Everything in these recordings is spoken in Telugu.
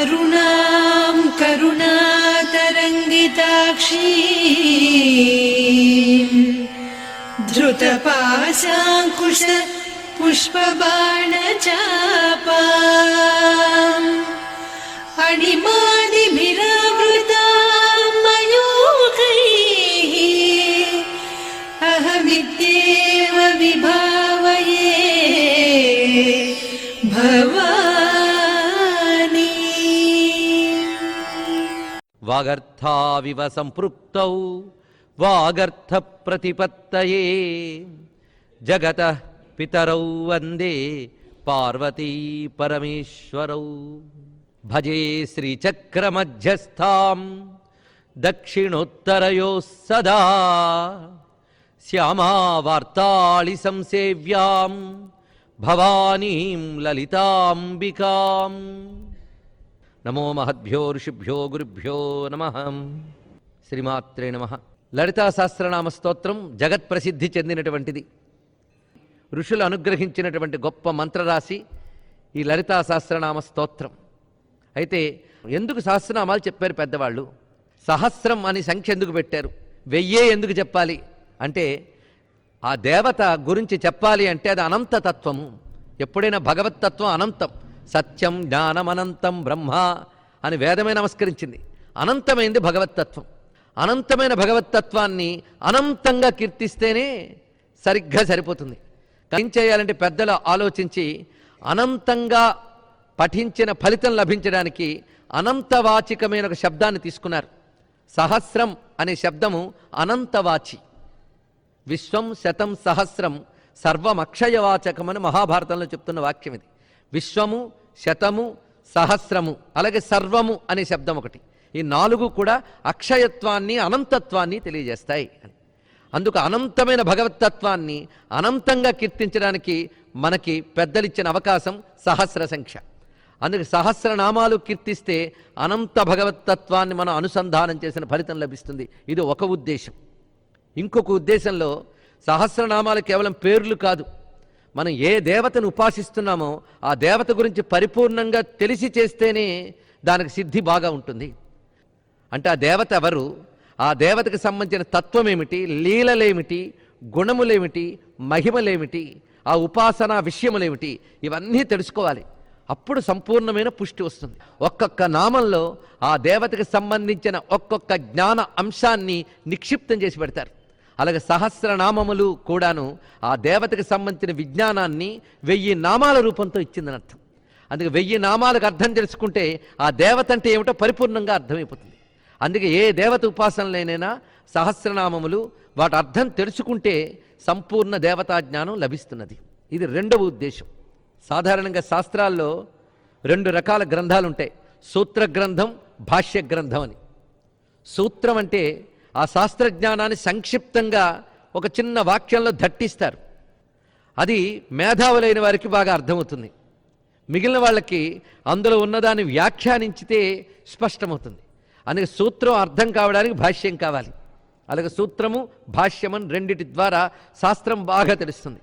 अरुणां करुणातरङ्गिताक्षी धृतपाशाङ्कुश पुष्पबाणचापा वागर्थाविव वागर्थ वागर्थप्रतिपत्तये। जगतः पितरौ वंदे पार्वती परमेश्वरौ। भजे श्रीचक्रमध्यस्थां दक्षिणोत्तरयोः सदा। श्यामावार्तालिसंसेव्यां भवानीं ललिताम्बिकाम्। నమో మహద్భ్యో ఋషిభ్యో గురుభ్యో నమ. శ్రీమాత్రే నమ. లలితా సహస్రనామ స్తోత్రం జగత్ ప్రసిద్ధి చెందినటువంటిది. ఋషులు అనుగ్రహించినటువంటి గొప్ప మంత్రరాశి ఈ లలితా సహస్రనామ స్తోత్రం. అయితే ఎందుకు సహస్రనామాలు చెప్పారు పెద్దవాళ్ళు? సహస్రం అని సంఖ్య ఎందుకు పెట్టారు? వెయ్యే ఎందుకు చెప్పాలి? అంటే ఆ దేవత గురించి చెప్పాలి అంటే అది అనంతతత్వము ఎప్పుడైనా భగవత్తత్వం అనంతం. సత్యం జ్ఞానం అనంతం బ్రహ్మ అని వేదమే నమస్కరించింది. అనంతమైంది భగవత్తత్వం. అనంతమైన భగవత్తత్వాన్ని అనంతంగా కీర్తిస్తేనే సరిగ్గా సరిపోతుంది. ఏం చేయాలంటే పెద్దలు ఆలోచించి అనంతంగా పఠించిన ఫలితం లభించడానికి అనంతవాచికమైన ఒక శబ్దాన్ని తీసుకున్నారు. సహస్రం అనే శబ్దము అనంతవాచి. విశ్వం శతం సహస్రం సర్వమక్షయవాచకమని మహాభారతంలో చెప్తున్న వాక్యం ఇది. విశ్వము శతము సహస్రము అలాగే సర్వము అనే శబ్దం ఒకటి. ఈ నాలుగు కూడా అక్షయత్వాన్ని అనంతత్వాన్ని తెలియజేస్తాయి అని. అందుకు అనంతమైన భగవతత్వాన్ని అనంతంగా కీర్తించడానికి మనకి పెద్దలిచ్చిన అవకాశం సహస్ర సంఖ్య. అందుకే సహస్రనామాలు కీర్తిస్తే అనంత భగవతత్వాన్ని మనం అనుసంధానం చేసిన ఫలితం లభిస్తుంది. ఇది ఒక ఉద్దేశం. ఇంకొక ఉద్దేశంలో సహస్రనామాలు కేవలం పేర్లు కాదు. మనం ఏ దేవతను ఉపాసిస్తున్నామో ఆ దేవత గురించి పరిపూర్ణంగా తెలిసి చేస్తేనే దానికి సిద్ధి బాగా ఉంటుంది. అంటే ఆ దేవత ఎవరు? ఆ దేవతకు సంబంధించిన తత్వం ఏమిటి లీలలేమిటి? గుణములేమిటి? మహిమలేమిటి? ఆ ఉపాసన విషయములేమిటి? ఇవన్నీ తెలుసుకోవాలి. అప్పుడు సంపూర్ణమైన పుష్టి వస్తుంది. ఒక్కొక్క నామంలో ఆ దేవతకు సంబంధించిన ఒక్కొక్క జ్ఞాన అంశాన్ని నిక్షిప్తం చేసి పెడతారు. అలాగే సహస్రనామములు కూడాను ఆ దేవతకు సంబంధించిన విజ్ఞానాన్ని వెయ్యి నామాల రూపంతో ఇచ్చిందని అర్థం. అందుకే వెయ్యి నామాలకు అర్థం తెలుసుకుంటే ఆ దేవత అంటే ఏమిటో పరిపూర్ణంగా అర్థమైపోతుంది. అందుకే ఏ దేవత ఉపాసనలైనైనా సహస్రనామములు వాటి అర్థం తెలుసుకుంటే సంపూర్ణ దేవతా జ్ఞానం లభిస్తున్నది. ఇది రెండవ ఉద్దేశం. సాధారణంగా శాస్త్రాల్లో రెండు రకాల గ్రంథాలు ఉంటాయి సూత్ర గ్రంథం భాష్య గ్రంథం అని. సూత్రం అంటే ఆ శాస్త్రజ్ఞానాన్ని సంక్షిప్తంగా ఒక చిన్న వాక్యంలో దట్టిస్తారు. అది మేధావులైన వారికి బాగా అర్థమవుతుంది. మిగిలిన వాళ్ళకి అందులో ఉన్నదాన్ని వ్యాఖ్యానించితే స్పష్టమవుతుంది. అందుకే సూత్రం అర్థం కావడానికి భాష్యం కావాలి. అలాగే సూత్రము భాష్యమని రెండిటి ద్వారా శాస్త్రం బాగా తెలుస్తుంది.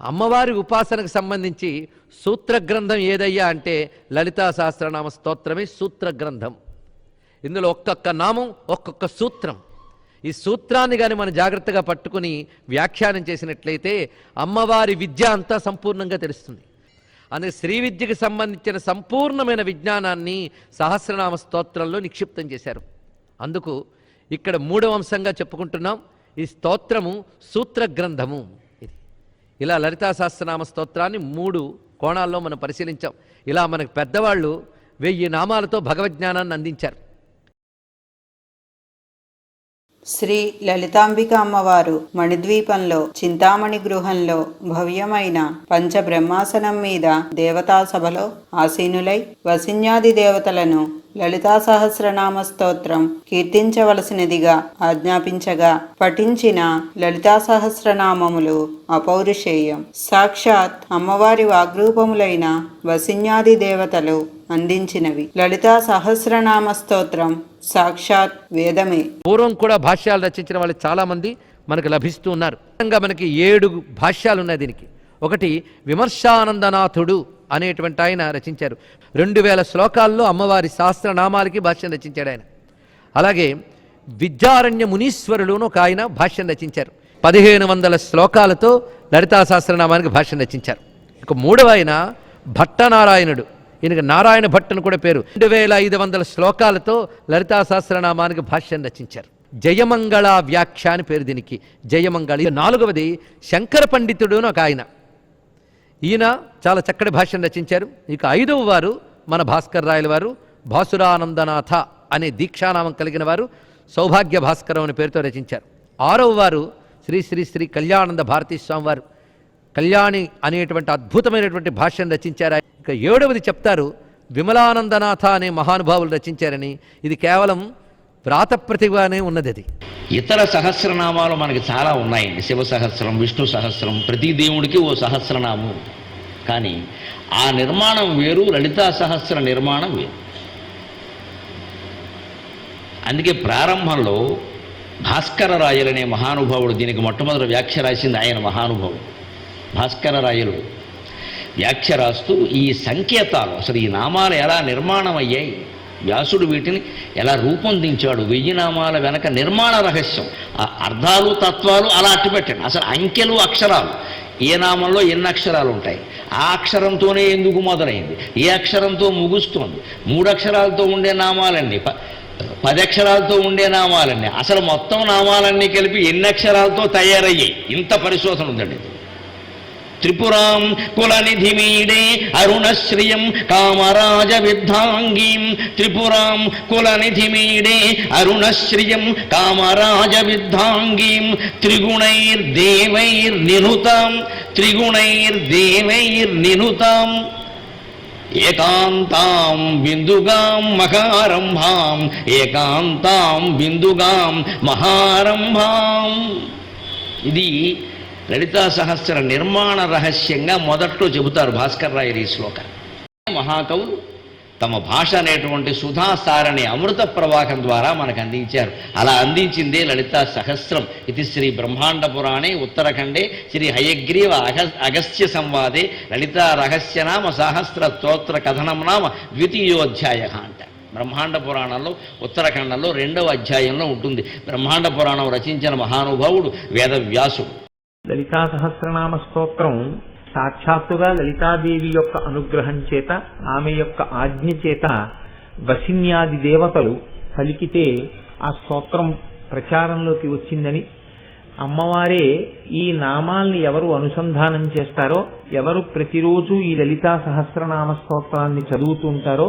అమ్మవారి ఉపాసనకు సంబంధించి సూత్ర గ్రంథం ఏదయ్యా అంటే లలితా సహస్రనామ స్తోత్రమే సూత్ర గ్రంథం ఇందులో ఒక్కొక్క నామం ఒక్కొక్క సూత్రం. ఈ సూత్రాన్ని కానీ మనం జాగ్రత్తగా పట్టుకుని వ్యాఖ్యానం చేసినట్లయితే అమ్మవారి విద్య అంతా సంపూర్ణంగా తెలుస్తుంది. అందుకే శ్రీ విద్యకు సంబంధించిన సంపూర్ణమైన విజ్ఞానాన్ని సహస్రనామ స్తోత్రంలో నిక్షిప్తం చేశారు. అందుకు ఇక్కడ మూడవ అంశంగా చెప్పుకుంటున్నాం. ఈ స్తోత్రము సూత్ర గ్రంథము ఇది. ఇలా లలితా సహస్రనామ స్తోత్రాన్ని మూడు కోణాల్లో మనం పరిశీలించాం. ఇలా మనకు పెద్దవాళ్ళు వెయ్యి నామాలతో భగవజ్ఞానాన్ని అందించారు. శ్రీ లలితాంబిక అమ్మవారు మణిద్వీపంలో చింతామణి గృహంలో భవ్యమైన పంచబ్రహ్మాసనం మీద దేవతా సభలో ఆసీనులై వసిన్యాది దేవతలను లలితా సహస్రనామ స్తోత్రం కీర్తించవలసినదిగా ఆజ్ఞాపించగా పఠించిన లలితా సహస్రనామములు అపౌరుషేయం. సాక్షాత్ అమ్మవారి వాగ్రూపములైన వసిన్యాది దేవతలు అందించినవి. లలితా సహస్రనామ స్తోత్రం సాక్షాత్ వేదమే. పూర్వం కూడా భాష్యాలు రచించిన వాళ్ళు చాలామంది మనకు లభిస్తూ ఉన్నారు. మనకి ఏడు భాష్యాలు ఉన్నాయి దీనికి. ఒకటి విమర్శానందనాథుడు అనేటువంటి ఆయన రచించారు. రెండు వేల శ్లోకాల్లో అమ్మవారి సహస్రనామాలకి భాష్యం రచించాడు ఆయన. అలాగే విద్యారణ్య మునీశ్వరులును ఒక ఆయన భాష్యం రచించారు. పదిహేను వందల శ్లోకాలతో లలితా సహస్రనామానికి భాష్యం రచించారు. ఇక మూడవ ఆయన భట్టనారాయణుడు. ఈయనకి నారాయణ భట్టును కూడా పేరు. రెండు వేల ఐదు వందల శ్లోకాలతో లలితా సహస్రనామానికి భాష్యం రచించారు. జయమంగళ వ్యాఖ్య అని పేరు దీనికి. జయమంగళ నాలుగవది శంకర పండితుడు అని ఒక ఆయన. ఈయన చాలా చక్కటి భాష్యం రచించారు. ఇక ఐదవ వారు మన భాస్కర్ రాయల వారు భాసురానందనాథ అనే దీక్షానామం కలిగిన వారు సౌభాగ్య భాస్కరం అనే పేరుతో రచించారు. ఆరవ వారు శ్రీ శ్రీ శ్రీ కళ్యాణంద భారతీ స్వామివారు కళ్యాణి అనేటువంటి అద్భుతమైనటువంటి భాష్యం రచించారు. ఇక ఏడవది చెప్తారు విమలానందనాథ అనే మహానుభావులు రచించారని. ఇది కేవలం వ్రాతప్రతిభగానే ఉన్నది అది. ఇతర సహస్రనామాలు మనకి చాలా ఉన్నాయండి శివ సహస్రం విష్ణు సహస్రం ప్రతి దేవుడికి ఓ సహస్రనామం. కానీ ఆ నిర్మాణం వేరు లలితా సహస్ర నిర్మాణం వేరు. అందుకే ప్రారంభంలో భాస్కర రాయలనే మహానుభావుడు దీనికి మొట్టమొదటి వ్యాఖ్య రాసింది ఆయన మహానుభావుడు. భాస్కరరాయలు వ్యాఖ్య రాస్తూ ఈ సంకేతాలు. అసలు ఈ నామాలు ఎలా నిర్మాణం అయ్యాయి వ్యాసుడు వీటిని ఎలా రూపొందించాడు? వెయ్యి నామాల వెనక నిర్మాణ రహస్యం. ఆ అర్థాలు తత్వాలు అలా అట్టుపెట్టండి. అసలు అంకెలు అక్షరాలు. ఏ నామంలో ఎన్ని అక్షరాలు ఉంటాయి? ఆ అక్షరంతోనే ఎందుకు మొదలైంది? ఏ అక్షరంతో ముగుస్తోంది? మూడు అక్షరాలతో ఉండే నామాలన్నీ ప- పది అక్షరాలతో ఉండే నామాలన్నీ. అసలు మొత్తం నామాలన్నీ కలిపి ఎన్ని అక్షరాలతో తయారయ్యాయి? ఇంత పరిశోధన ఉందండి త్రిపురాం కులనిధిమీడే అరుణశ్రియం కామరాజ విద్ధాంగీం త్రిపురాం కులనిధిమీడే అరుణశ్రియం కామరాజ విద్ధాంగీం త్రిగుణైర్దేవైర్నినుతాం త్రిగుణైర్దేవైర్నినుతాం ఏకాంతాం బిందుగాం మహారంభాం ఏకాంతాం బిందుగాం మహారంభాం ఇది లలితా సహస్ర నిర్మాణ రహస్యంగా మొదట్లో చెబుతారు భాస్కర్ రాయలు ఈ శ్లోక. మహాకవులు తమ భాష అనేటువంటి సుధాసారని అమృత ప్రవాహం ద్వారా మనకు అందించారు. అలా అందించిందే లలితా సహస్రం. ఇది శ్రీ బ్రహ్మాండ పురాణే ఉత్తరఖండే శ్రీ హయగ్రీవ అగ అగస్త్య సంవాదే లలితా రహస్యనామ సహస్ర స్తోత్ర కథనం నామ ద్వితీయోధ్యాయ అంట. బ్రహ్మాండ పురాణంలో ఉత్తరాఖండంలో రెండవ అధ్యాయంలో ఉంటుంది. బ్రహ్మాండ పురాణం రచించిన మహానుభావుడు వేదవ్యాసుడు. లలితా సహస్రనామ స్తోత్రం సాక్షాత్తుగా లలితాదేవి యొక్క అనుగ్రహం చేత ఆమె యొక్క ఆజ్ఞ చేత వసిన్యాది దేవతలు పలికితే ఆ స్తోత్రం ప్రచారంలోకి వచ్చిందని. అమ్మవారే ఈ నామాల్ని ఎవరు అనుసంధానం చేస్తారో ఎవరు ప్రతిరోజు ఈ లలితా సహస్రనామ స్తోత్రాన్ని చదువుతుంటారో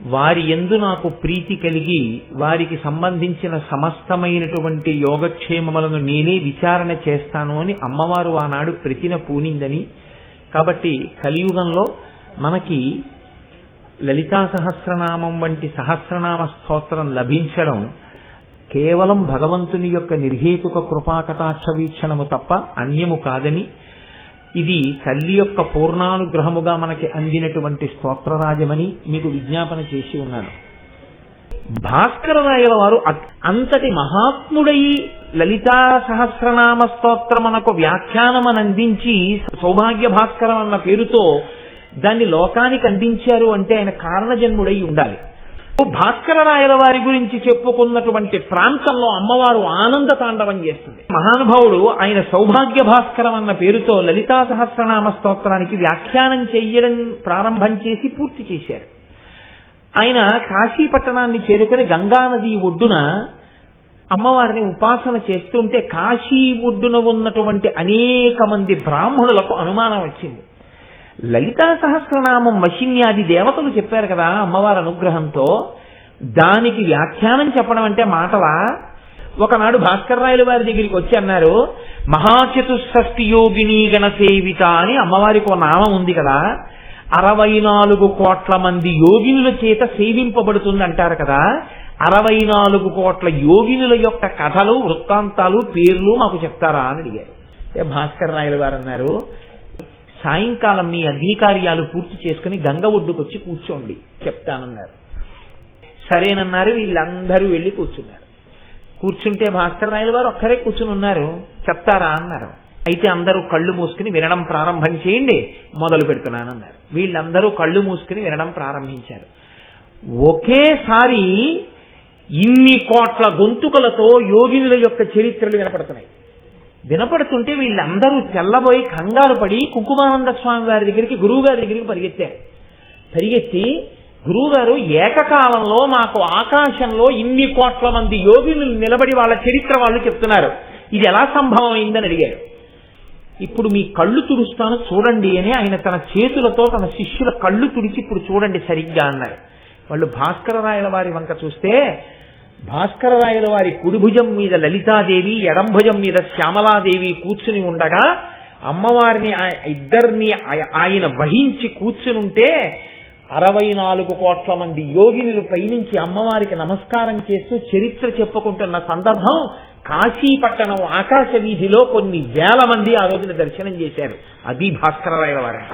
వారి ఎందు నాకు ప్రీతి కలిగి వారికి సంబంధించిన సమస్తమైనటువంటి యోగక్షేమములను నేనే విచారణ చేస్తాను అని అమ్మవారు ఆనాడు ప్రతిన పూనిందని. కాబట్టి కలియుగంలో మనకి లలితా సహస్రనామం వంటి సహస్రనామ స్తోత్రం లభించడం కేవలం భగవంతుని యొక్క నిర్హేతుక కృపాకటాక్ష వీక్షణము తప్ప అన్యము కాదని ఇది తల్లి యొక్క పూర్ణానుగ్రహముగా మనకి అందినటువంటి స్తోత్రరాజమని మీకు విజ్ఞాపన చేసి ఉన్నాను. భాస్కర రాయల వారు అంతటి మహాత్ముడై లలితా సహస్రనామ స్తోత్రమనకు వ్యాఖ్యానమని అందించి సౌభాగ్య భాస్కరం అన్న పేరుతో దాన్ని లోకానికి అందించారు అంటే ఆయన కారణజన్ముడై ఉండాలి. భాస్కర రాయల వారి గురించి చెప్పుకున్నటువంటి ప్రాంతంలో అమ్మవారు ఆనంద తాండవం చేస్తుంది. మహానుభావుడు ఆయన సౌభాగ్య భాస్కరం అన్న పేరుతో లలితా సహస్రనామ స్తోత్రానికి వ్యాఖ్యానం చేయడం ప్రారంభం చేసి పూర్తి చేశారు. ఆయన కాశీ పట్టణాన్ని చేరుకుని గంగానది ఒడ్డున అమ్మవారిని ఉపాసన చేస్తుంటే కాశీ ఒడ్డున ఉన్నటువంటి అనేక మంది బ్రాహ్మణులకు అనుమానం వచ్చింది. లలితా సహస్రనామం మషిన్యాది దేవతలు చెప్పారు కదా అమ్మవారి అనుగ్రహంతో దానికి వ్యాఖ్యానం చెప్పడం అంటే మాటలా? ఒకనాడు భాస్కర్ రాయలు వారి దగ్గరికి వచ్చి అన్నారు మహాచతుషష్ఠి యోగిని గణసేవిత అని అమ్మవారికి ఒక నామం ఉంది కదా అరవై నాలుగు కోట్ల మంది యోగినుల చేత సేవింపబడుతుంది అంటారు కదా అరవై నాలుగు కోట్ల యోగినుల యొక్క కథలు వృత్తాంతాలు పేర్లు మాకు చెప్తారా అని అడిగారు. భాస్కర్ రాయలు వారు అన్నారు సాయంకాలం మీ అగ్ని కార్యాలు పూర్తి చేసుకుని గంగ ఒడ్డుకొచ్చి కూర్చోండి చెప్తానన్నారు. సరేనన్నారు వీళ్ళందరూ వెళ్ళి కూర్చున్నారు. కూర్చుంటే భాస్కర్ రాయల వారు ఒక్కరే కూర్చుని ఉన్నారు చెప్తారా అన్నారు. అయితే అందరూ కళ్ళు మూసుకుని వినడం ప్రారంభం చేయండి మొదలు పెడుతున్నానన్నారు. వీళ్ళందరూ కళ్ళు మూసుకుని వినడం ప్రారంభించారు. ఒకేసారి ఇన్ని కోట్ల గొంతుకలతో యోగినుల యొక్క చరిత్రలు వినపడుతున్నాయి. వినపడుతుంటే వీళ్ళందరూ తెల్లబోయి కంగారు పడి కుంకుమానంద స్వామి వారి దగ్గరికి గురువు గారి దగ్గరికి పరిగెత్తారు. పరిగెత్తి గురువుగారు ఏకకాలంలో మాకు ఆకాశంలో ఇన్ని కోట్ల మంది యోగినులు నిలబడి వాళ్ళ చరిత్ర వాళ్ళు చెప్తున్నారు. ఇది ఎలా సంభవమైందని అడిగారు. ఇప్పుడు మీ కళ్ళు తుడుస్తాను చూడండి అని ఆయన తన చేతులతో తన శిష్యుల కళ్ళు తుడిచి ఇప్పుడు చూడండి సరిగ్గా అన్నారు. వాళ్ళు భాస్కర రాయల వారి వంక చూస్తే భాస్కర రాయల వారి కుడి భుజం మీద లలితాదేవి ఎడంభుజం మీద శ్యామలాదేవి కూర్చుని ఉండగా అమ్మవారిని ఇద్దరిని ఆయన వహించి కూర్చుని ఉంటే అరవై నాలుగు కోట్ల మంది యోగినులు పైనుంచి అమ్మవారికి నమస్కారం చేస్తూ చరిత్ర చెప్పుకుంటున్న సందర్భం కాశీపట్టణం ఆకాశ వీధిలో కొన్ని వేల మంది ఆ రోజున దర్శనం చేశారు. అది భాస్కరరాయల వారంట